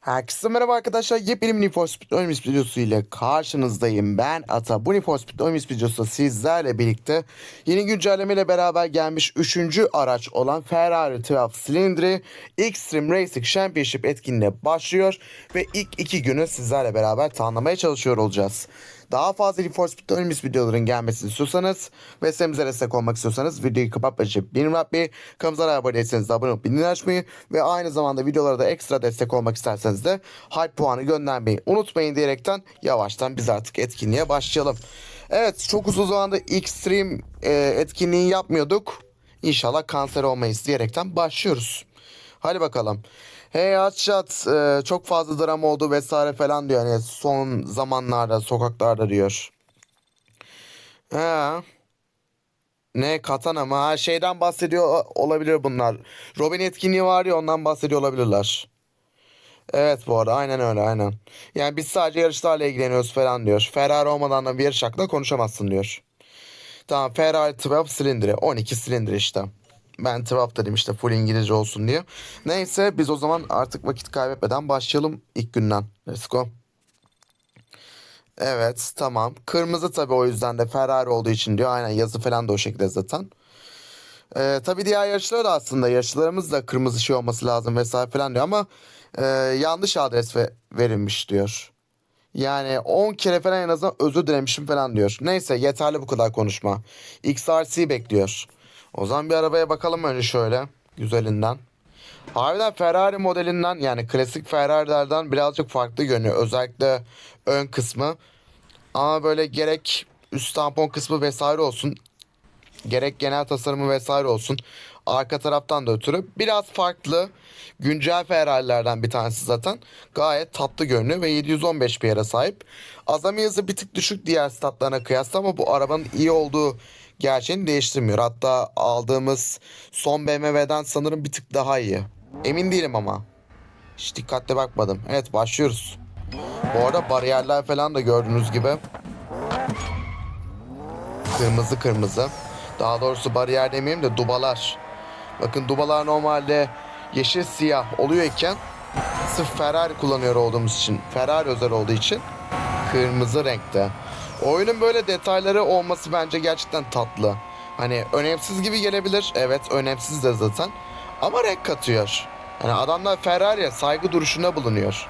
Herkese merhaba arkadaşlar. Yepyeni Need for Speed Oyunumuz videosu ile karşınızdayım. Ben Ata. Bu Need Speed Oyunumuz videosu sizlerle birlikte yeni güncelleme ile beraber gelmiş 3. araç olan Ferrari 12 Silindri Extreme Racing Championship etkinliğine başlıyor ve ilk iki günü sizlerle beraber tanımlamaya çalışıyor olacağız. Daha fazla Need for videoların gelmesini istiyorsanız ve sitemize destek olmak istiyorsanız videoyu kapatmayıp benim yapmayı, kanalımıza abone değilseniz de abone olup bildirim açmayı ve aynı zamanda videolara da ekstra destek olmak isterseniz de hype puanı göndermeyi unutmayın diyerekten yavaştan biz artık etkinliğe başlayalım. Evet çok uzun zamandır Extreme e, etkinliği yapmıyorduk. İnşallah kanser olmayız diyerekten başlıyoruz. Hadi bakalım. Hey Atşat e, çok fazla drama oldu vesaire falan diyor. Yani son zamanlarda sokaklarda diyor. He. Ne katana mı? Ha şeyden bahsediyor olabilir bunlar. Robin etkinliği var ya ondan bahsediyor olabilirler. Evet bu arada aynen öyle aynen. Yani biz sadece yarışlarla ilgileniyoruz falan diyor. Ferrari olmadan da bir yarış konuşamazsın diyor. Tamam Ferrari 12 silindiri. 12 silindir işte. Ben 12 dedim işte full İngilizce olsun diye. Neyse biz o zaman artık vakit kaybetmeden başlayalım ilk günden. Let's go. Evet tamam. Kırmızı tabii o yüzden de Ferrari olduğu için diyor. Aynen yazı falan da o şekilde zaten. Ee, tabii diğer yarışlar da aslında yarışlarımız da kırmızı şey olması lazım vesaire falan diyor ama e, yanlış adres ve, verilmiş diyor. Yani 10 kere falan en azından özür dilemişim falan diyor. Neyse yeterli bu kadar konuşma. XRC bekliyor. O zaman bir arabaya bakalım önce şöyle. Güzelinden. Harbiden Ferrari modelinden yani klasik Ferrari'lerden birazcık farklı görünüyor. Özellikle ön kısmı. Ama böyle gerek üst tampon kısmı vesaire olsun. Gerek genel tasarımı vesaire olsun. Arka taraftan da ötürü biraz farklı. Güncel Ferrari'lerden bir tanesi zaten. Gayet tatlı görünüyor ve 715 yere sahip. Azami hızı bir tık düşük diğer statlarına kıyasla ama bu arabanın iyi olduğu gerçeğini değiştirmiyor. Hatta aldığımız son BMW'den sanırım bir tık daha iyi. Emin değilim ama. Hiç dikkatle bakmadım. Evet başlıyoruz. Bu arada bariyerler falan da gördüğünüz gibi. Kırmızı kırmızı. Daha doğrusu bariyer demeyeyim de dubalar. Bakın dubalar normalde yeşil siyah oluyor iken sırf Ferrari kullanıyor olduğumuz için Ferrari özel olduğu için kırmızı renkte. Oyunun böyle detayları olması bence gerçekten tatlı. Hani önemsiz gibi gelebilir. Evet önemsiz de zaten. Ama renk katıyor. Yani adamlar Ferrari'ye saygı duruşunda bulunuyor.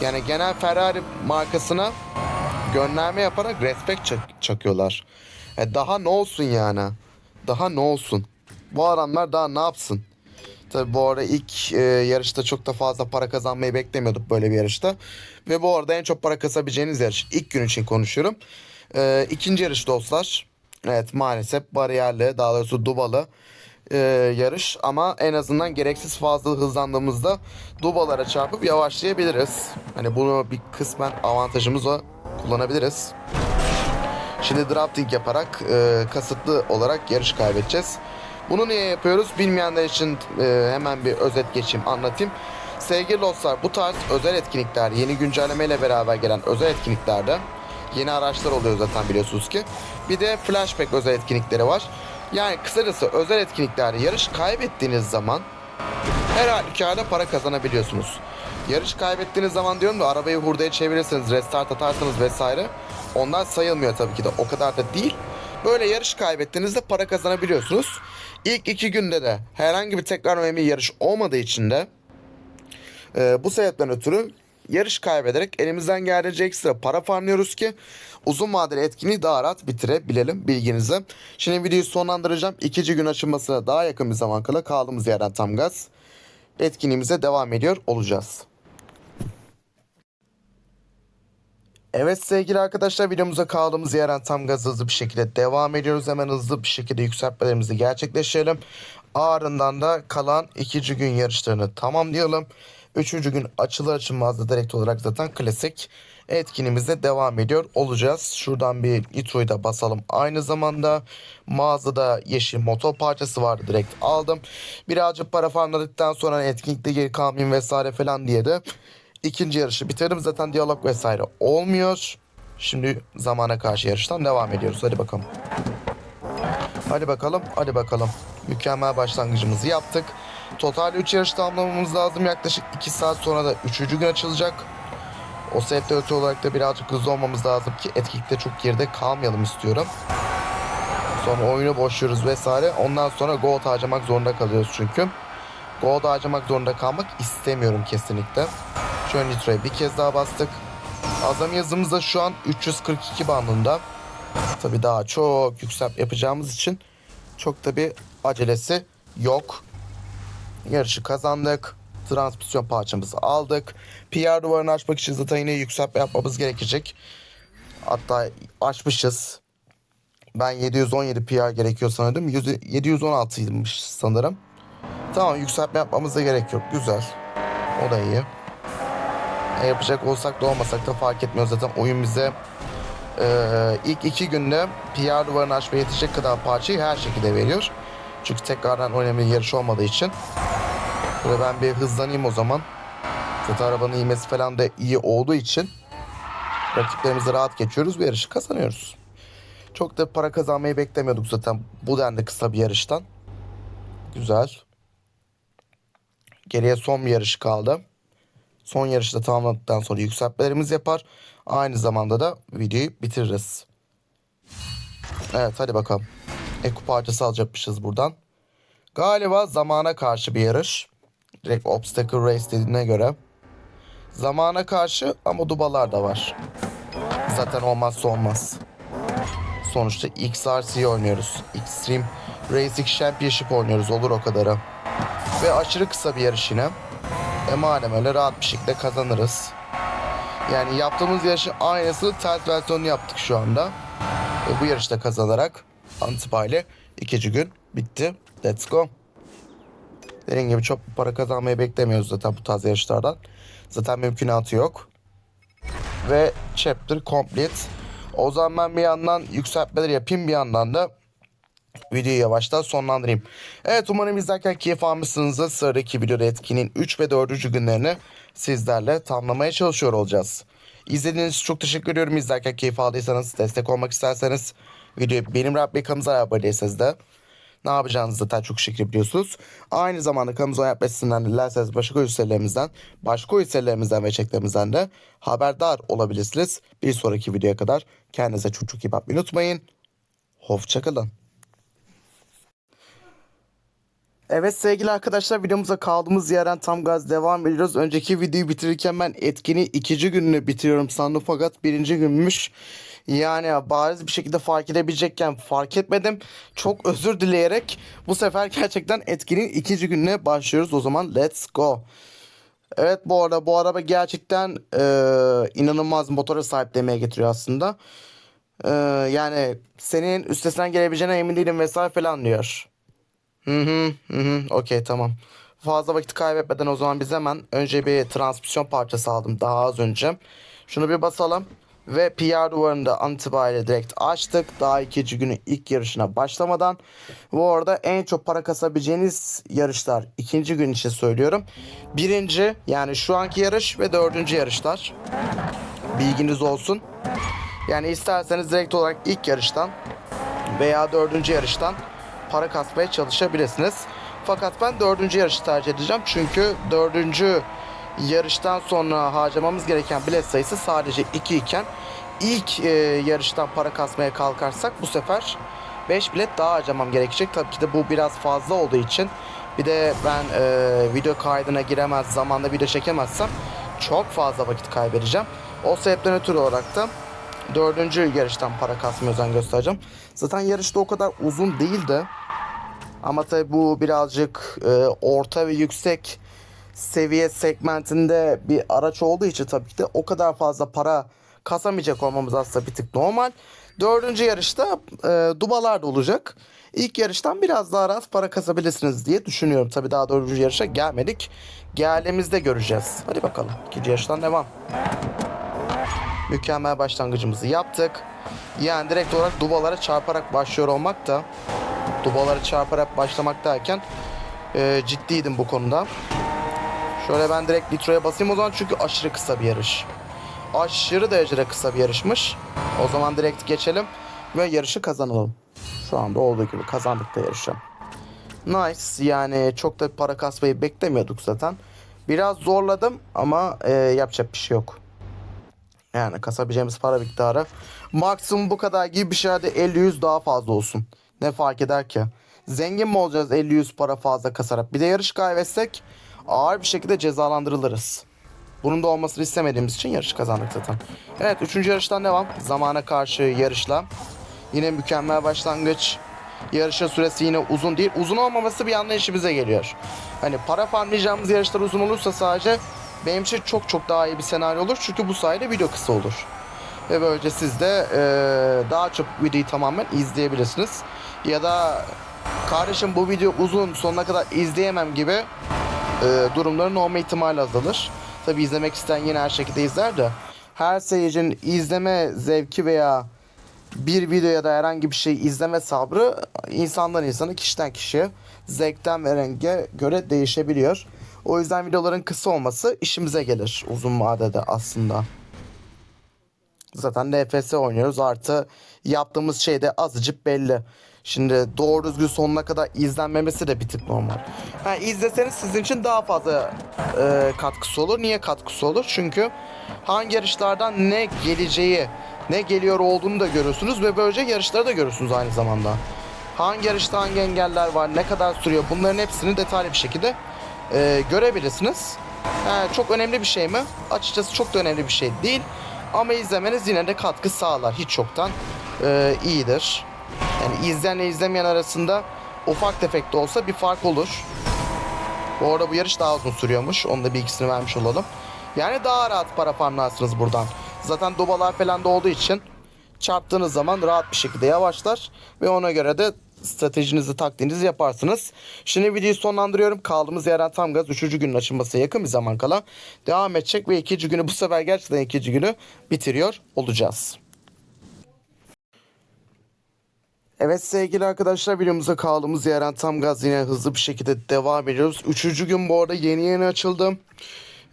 Yani genel Ferrari markasına gönderme yaparak respect çak- çakıyorlar. E daha ne olsun yani? Daha ne olsun? Bu adamlar daha ne yapsın? Tabi bu arada ilk e, yarışta çok da fazla para kazanmayı beklemiyorduk böyle bir yarışta. Ve bu arada en çok para kasabileceğiniz yarış ilk gün için konuşuyorum. E, ikinci yarış dostlar. Evet maalesef bariyerli daha doğrusu dubalı e, yarış. Ama en azından gereksiz fazla hızlandığımızda dubalara çarpıp yavaşlayabiliriz. Hani bunu bir kısmen avantajımıza kullanabiliriz. Şimdi drafting yaparak e, kasıtlı olarak yarış kaybedeceğiz. Bunu niye yapıyoruz bilmeyenler için e, hemen bir özet geçeyim anlatayım. Sevgili dostlar bu tarz özel etkinlikler yeni güncellemeyle beraber gelen özel etkinliklerde yeni araçlar oluyor zaten biliyorsunuz ki. Bir de flashback özel etkinlikleri var. Yani kısacası özel etkinliklerde yarış kaybettiğiniz zaman her halükarda para kazanabiliyorsunuz. Yarış kaybettiğiniz zaman diyorum da arabayı hurdaya çevirirseniz, restart atarsanız vesaire onlar sayılmıyor tabii ki de o kadar da değil. Böyle yarış kaybettiğinizde para kazanabiliyorsunuz. İlk iki günde de herhangi bir tekrar önemli yarış olmadığı için de e, bu sebepten ötürü yarış kaybederek elimizden geldiğince ekstra para farmlıyoruz ki uzun vadeli etkinliği daha rahat bitirebilelim bilginize. Şimdi videoyu sonlandıracağım. İkinci gün açılmasına daha yakın bir zaman kala kaldığımız yerden tam gaz etkinliğimize devam ediyor olacağız. Evet sevgili arkadaşlar videomuza kaldığımız yerden tam gaz hızlı bir şekilde devam ediyoruz. Hemen hızlı bir şekilde yükseltmelerimizi gerçekleştirelim. Ardından da kalan ikinci gün yarışlarını tamamlayalım. Üçüncü gün açılır açılmaz da direkt olarak zaten klasik etkinliğimize devam ediyor olacağız. Şuradan bir nitroyu da basalım. Aynı zamanda mağazada yeşil motor parçası vardı direkt aldım. Birazcık para farmladıktan sonra etkinlikte geri kalmayayım vesaire falan diye de ikinci yarışı bitirdim. Zaten diyalog vesaire olmuyor. Şimdi zamana karşı yarıştan devam ediyoruz. Hadi bakalım. Hadi bakalım, hadi bakalım. Mükemmel başlangıcımızı yaptık. Total 3 yarış tamamlamamız lazım. Yaklaşık 2 saat sonra da 3. gün açılacak. O sebepten öte olarak da birazcık hızlı olmamız lazım ki etkinlikte çok geride kalmayalım istiyorum. Sonra oyunu boşluyoruz vesaire. Ondan sonra gold harcamak zorunda kalıyoruz çünkü. Gold harcamak zorunda kalmak istemiyorum kesinlikle. Şöyle nitroya bir kez daha bastık. Azami hızımız da şu an 342 bandında. Tabi daha çok yüksek yapacağımız için çok da bir acelesi yok. Yarışı kazandık. Transmisyon parçamızı aldık. PR duvarını açmak için zaten yine yükseltme yapmamız gerekecek. Hatta açmışız. Ben 717 PR gerekiyor sanırım. 716'ymış sanırım. Tamam yükseltme yapmamıza gerek yok. Güzel. O da iyi. E, yapacak olsak da olmasak da fark etmiyor zaten oyun bize e, ilk iki günde PR duvarını açmaya yetecek kadar parçayı her şekilde veriyor. Çünkü tekrardan önemli yarış olmadığı için. Böyle ben bir hızlanayım o zaman. Zaten arabanın ivmesi falan da iyi olduğu için rakiplerimizi rahat geçiyoruz ve yarışı kazanıyoruz. Çok da para kazanmayı beklemiyorduk zaten bu denli kısa bir yarıştan. Güzel. Geriye son bir yarış kaldı. Son yarışı da tamamladıktan sonra yükseltmelerimizi yapar. Aynı zamanda da videoyu bitiririz. Evet hadi bakalım. Eko parçası alacakmışız buradan. Galiba zamana karşı bir yarış. Direkt obstacle race dediğine göre. Zamana karşı ama dubalar da var. Zaten olmazsa olmaz. Sonuçta XRC oynuyoruz. Extreme Racing Championship oynuyoruz. Olur o kadarı. Ve aşırı kısa bir yarış yine. E madem öyle rahat bir şekilde kazanırız. Yani yaptığımız yarışın aynısı ters versiyonunu yaptık şu anda. Ve bu yarışta kazanarak Antipa ile ikinci gün bitti. Let's go. Dediğim gibi çok para kazanmayı beklemiyoruz zaten bu tarz yarışlardan. Zaten mümkünatı yok. Ve chapter complete. O zaman ben bir yandan yükseltmeleri yapayım bir yandan da videoyu yavaştan sonlandırayım. Evet umarım izlerken keyif almışsınızdır. Sıradaki videoda etkinin 3 ve 4. günlerini sizlerle tamamlamaya çalışıyor olacağız. İzlediğiniz için çok teşekkür ediyorum. İzlerken keyif aldıysanız, destek olmak isterseniz videoyu benim Rabbi kanalımıza abone değilseniz de ne yapacağınızı zaten çok şekilde biliyorsunuz. Aynı zamanda kanalımıza oynatma sitesinden dilerseniz başka oyun serilerimizden, başka oyun serilerimizden ve çeklerimizden de haberdar olabilirsiniz. Bir sonraki videoya kadar kendinize çok çok iyi bakmayı unutmayın. Hoşçakalın. Evet sevgili arkadaşlar videomuza kaldığımız yerden tam gaz devam ediyoruz. Önceki videoyu bitirirken ben etkini ikinci gününü bitiriyorum sandım fakat birinci günmüş. Yani bariz bir şekilde fark edebilecekken fark etmedim. Çok özür dileyerek bu sefer gerçekten etkinin ikinci gününe başlıyoruz. O zaman let's go. Evet bu arada bu araba gerçekten e, inanılmaz motora sahip demeye getiriyor aslında. E, yani senin üstesinden gelebileceğine emin değilim vesaire falan diyor. Hı hı hı okey tamam. Fazla vakit kaybetmeden o zaman biz hemen önce bir transmisyon parçası aldım daha az önce. Şunu bir basalım. Ve PR duvarını da direkt açtık. Daha ikinci günün ilk yarışına başlamadan. Bu arada en çok para kasabileceğiniz yarışlar ikinci gün için söylüyorum. Birinci yani şu anki yarış ve dördüncü yarışlar. Bilginiz olsun. Yani isterseniz direkt olarak ilk yarıştan veya dördüncü yarıştan para kasmaya çalışabilirsiniz. Fakat ben dördüncü yarışı tercih edeceğim. Çünkü dördüncü yarıştan sonra harcamamız gereken bilet sayısı sadece 2 iken ilk e, yarıştan para kasmaya kalkarsak bu sefer 5 bilet daha harcamam gerekecek. Tabii ki de bu biraz fazla olduğu için bir de ben e, video kaydına giremez zamanda video çekemezsem çok fazla vakit kaybedeceğim. O sebepten ötürü olarak da dördüncü yarıştan para kasmaya özen göstereceğim. Zaten yarışta o kadar uzun değil de ama tabi bu birazcık e, orta ve yüksek seviye segmentinde bir araç olduğu için tabii ki de o kadar fazla para kasamayacak olmamız aslında bir tık normal. Dördüncü yarışta e, dubalar da olacak. İlk yarıştan biraz daha rahat para kasabilirsiniz diye düşünüyorum. Tabii daha dördüncü yarışa gelmedik. Geldiğimizde göreceğiz. Hadi bakalım. İkinci yarıştan devam. Mükemmel başlangıcımızı yaptık. Yani direkt olarak dubalara çarparak başlıyor olmak da dubaları çarparak başlamak derken e, ciddiydim bu konuda. Şöyle ben direkt nitroya basayım o zaman çünkü aşırı kısa bir yarış. Aşırı derecede kısa bir yarışmış. O zaman direkt geçelim ve yarışı kazanalım. Şu anda olduğu gibi kazandık da yarışı. Nice. Yani çok da para kasmayı beklemiyorduk zaten. Biraz zorladım ama e, yapacak bir şey yok. Yani kasabileceğimiz para miktarı maksimum bu kadar gibi bir şeylerde 50-100 daha fazla olsun. Ne fark eder ki? Zengin mi olacağız 50-100 para fazla kasarak? Bir de yarış kaybetsek ağır bir şekilde cezalandırılırız. Bunun da olmasını istemediğimiz için yarış kazandık zaten. Evet 3. yarıştan devam. Zamana karşı yarışla. Yine mükemmel başlangıç. Yarışın süresi yine uzun değil. Uzun olmaması bir anda işimize geliyor. Hani para farmlayacağımız yarışlar uzun olursa sadece benim için çok çok daha iyi bir senaryo olur. Çünkü bu sayede video kısa olur. Ve böylece siz de eee, daha çok videoyu tamamen izleyebilirsiniz. Ya da kardeşim bu video uzun sonuna kadar izleyemem gibi eee, durumların olma ihtimali azalır. Tabi izlemek isteyen yine her şekilde izler de her seyircinin izleme zevki veya bir video ya da herhangi bir şey izleme sabrı insandan insana kişiden kişiye zevkten ve renge göre değişebiliyor. O yüzden videoların kısa olması işimize gelir uzun vadede aslında. Zaten NFS oynuyoruz artı yaptığımız şey de azıcık belli. Şimdi doğru düzgün sonuna kadar izlenmemesi de bir tık normal. Ha, izleseniz sizin için daha fazla e, katkısı olur. Niye katkısı olur? Çünkü hangi yarışlardan ne geleceği, ne geliyor olduğunu da görürsünüz ve böylece yarışları da görürsünüz aynı zamanda. Hangi yarışta hangi engeller var, ne kadar sürüyor bunların hepsini detaylı bir şekilde e, görebilirsiniz. Ha, çok önemli bir şey mi? Açıkçası çok da önemli bir şey değil. Ama izlemeniz yine de katkı sağlar. Hiç çoktan e, iyidir. Yani izleyenle izlemeyen arasında ufak tefek de olsa bir fark olur. Bu arada bu yarış daha uzun sürüyormuş. Onun da bilgisini vermiş olalım. Yani daha rahat para farmlarsınız buradan. Zaten dubalar falan da olduğu için çarptığınız zaman rahat bir şekilde yavaşlar. Ve ona göre de stratejinizi taktiğinizi yaparsınız. Şimdi videoyu sonlandırıyorum. Kaldığımız yerden tam gaz 3. günün açılmasına yakın bir zaman kala devam edecek ve ikinci günü bu sefer gerçekten ikinci günü bitiriyor olacağız. Evet sevgili arkadaşlar videomuza kaldığımız yerden tam gaz yine hızlı bir şekilde devam ediyoruz. Üçüncü gün bu arada yeni yeni açıldı.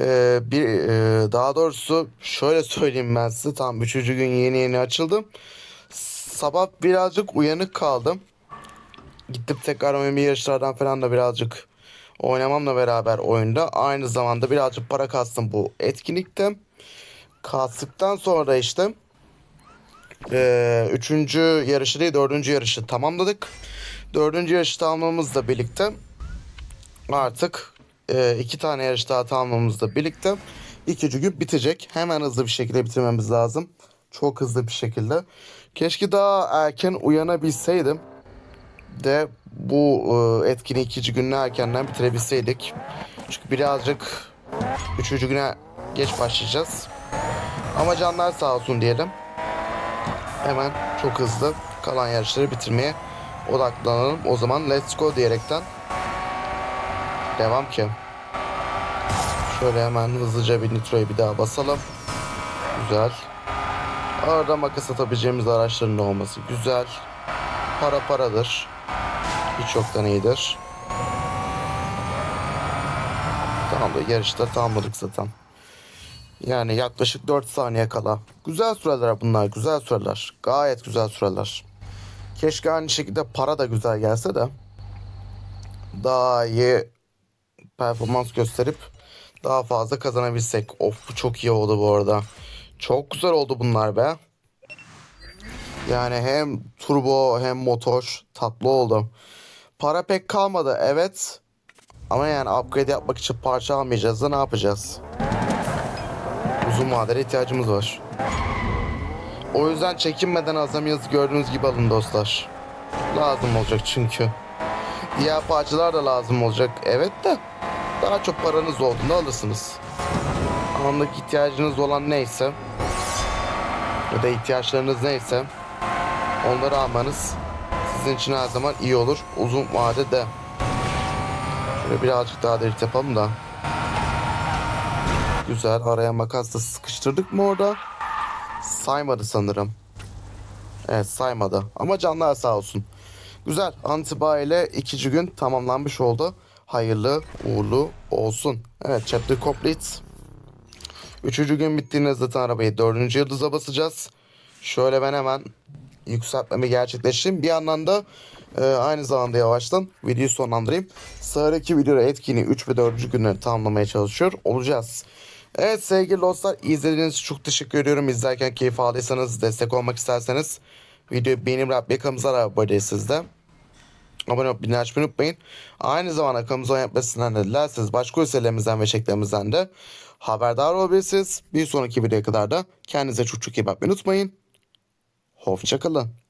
Ee, bir e, daha doğrusu şöyle söyleyeyim ben size tam üçüncü gün yeni yeni açıldım. Sabah birazcık uyanık kaldım. Gittim tekrar oyun yarışlardan falan da birazcık oynamamla beraber oyunda. Aynı zamanda birazcık para kastım bu etkinlikte. Kastıktan sonra işte ee, üçüncü yarışı değil dördüncü yarışı tamamladık. Dördüncü yarışı tamamlamamızla birlikte artık e, iki tane yarış daha tamamlamamızla birlikte ikinci gün bitecek. Hemen hızlı bir şekilde bitirmemiz lazım. Çok hızlı bir şekilde. Keşke daha erken uyanabilseydim de bu e, etkinliği ikinci gününü erkenden bitirebilseydik. Çünkü birazcık üçüncü güne geç başlayacağız. Ama canlar sağ olsun diyelim hemen çok hızlı kalan yarışları bitirmeye odaklanalım. O zaman let's go diyerekten devam ki. Şöyle hemen hızlıca bir nitroyu bir daha basalım. Güzel. Arada makas atabileceğimiz araçların da olması güzel. Para paradır. Hiç yoktan iyidir. Tamamdır. Yarışta tamamladık zaten. Yani yaklaşık 4 saniye kala. Güzel süreler bunlar. Güzel süreler. Gayet güzel süreler. Keşke aynı şekilde para da güzel gelse de daha iyi performans gösterip daha fazla kazanabilsek. Of bu çok iyi oldu bu arada. Çok güzel oldu bunlar be. Yani hem turbo hem motor tatlı oldu. Para pek kalmadı evet. Ama yani upgrade yapmak için parça almayacağız da ne yapacağız? Uzun vadeli ihtiyacımız var. O yüzden çekinmeden azamiyazı gördüğünüz gibi alın dostlar. Lazım olacak çünkü. Diğer parçalar da lazım olacak. Evet de daha çok paranız olduğunda alırsınız. Anlık ihtiyacınız olan neyse ya da ihtiyaçlarınız neyse onları almanız sizin için her zaman iyi olur. Uzun vadede. Şöyle birazcık daha drift yapalım da. Güzel. Araya makasla sıkıştırdık mı orada? Saymadı sanırım. Evet saymadı. Ama canlar sağ olsun. Güzel. Antiba ile ikinci gün tamamlanmış oldu. Hayırlı uğurlu olsun. Evet chapter complete. Üçüncü gün bittiğinde zaten arabayı dördüncü yıldıza basacağız. Şöyle ben hemen yükseltmemi gerçekleştireyim. Bir yandan da Ee, aynı zamanda yavaştan videoyu sonlandırayım. Sıradaki videoda etkinliği 3 ve 4. günleri tamamlamaya çalışıyor olacağız. Evet sevgili dostlar izlediğiniz çok teşekkür ediyorum. İzlerken keyif aldıysanız destek olmak isterseniz videoyu beğenip Rabbi kanalımıza abone değilsiniz de. Abone olup bildirim açmayı unutmayın. Aynı zamanda kanalımıza yapmasından da dilerseniz başka ülkelerimizden ve şeklerimizden de haberdar olabilirsiniz. Bir sonraki videoya kadar da kendinize çok çok iyi bakmayı unutmayın. Hoşçakalın.